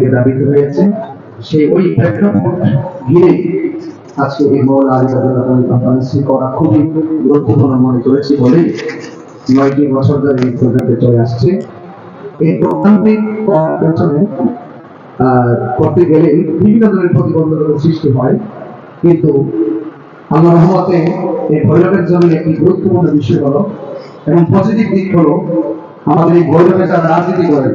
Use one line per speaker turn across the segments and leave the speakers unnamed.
থেকে দাবিত হয়েছে। সেই ওই প্রেক্ষাপট ঘিরে আজকে এই মৌলা করা খুবই গুরুত্বপূর্ণ মনে করেছি বলেই নয়টি বছর ধরে এই প্রোগ্রামটি চলে আসছে। এই প্রোগ্রামটি করার পেছনে করতে গেলে বিভিন্ন ধরনের প্রতিবন্ধকতার সৃষ্টি হয়। কিন্তু আল্লাহ রহমতে এই ভৈরবের জন্য একটি গুরুত্বপূর্ণ বিষয় হলো এবং পজিটিভ দিক হলো আমাদের এই ভৈরবে যারা রাজনীতি করেন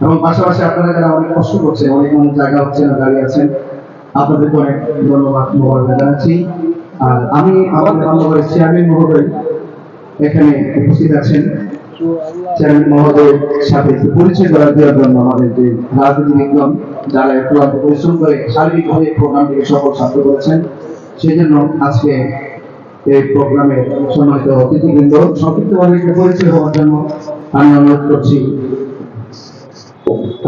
এবং পাশাপাশি আপনারা যারা অনেক কষ্ট করছেন, অনেক অনেক জায়গা হচ্ছে না, দাঁড়িয়ে আছেন, আপনাদেরকে অনেক ধন্যবাদ, মোবারকবাদ জানাচ্ছি। আর আমি আমাদের বান্ধবের চেয়ারম্যান মহোদয় এখানে উপস্থিত আছেন। চেয়ারম্যান মহোদয়ের সাথে পরিচয় করা দেওয়ার জন্য আমাদের যে রাজনীতিবিদগণ যারা একটু পরিশ্রম করে শারীরিকভাবে প্রোগ্রামটিকে সফল সাধ্য করেছেন সেই জন্য আজকে এই প্রোগ্রামের সম্মানিত অতিথিবৃন্দ, সংক্ষিপ্তভাবে একটু পরিচয় হওয়ার জন্য আমি অনুরোধ করছি।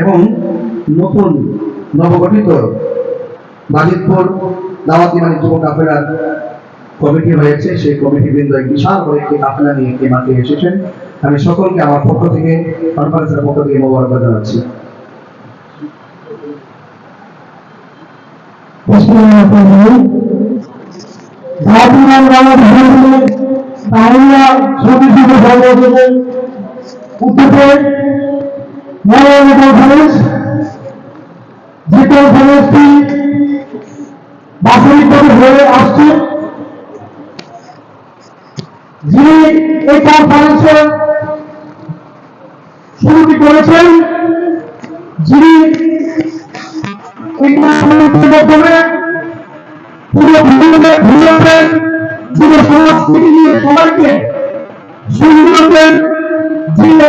এবং নতুন নবগঠিত বাজিতপুর দাওয়াতি মানে যুব কাফেলার কমিটি হয়েছে। সেই কমিটি বৃন্দ এক বিশাল বড় একটি কাফেলা নিয়ে একটি মাঠে এসেছেন। আমি সকলকে আমার পক্ষ থেকে কনফারেন্সের পক্ষ থেকে মোবারকবাদ জানাচ্ছি।
জাতীয় যে কনফারেন্সটি বাস্তবিকভাবে হয়ে আসছে। যিনি এই কনফারেন্সের শুরুটি করেছেন, যিনি মাধ্যমে পুরো ভূমিকে ভূমিকে পুরো সংস্কৃতি নিয়ে সবাইকে সুন্দরদের যে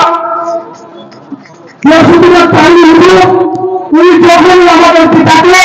হিন্দু পাইনি উনি যখনই আমাদেরকে ডাকে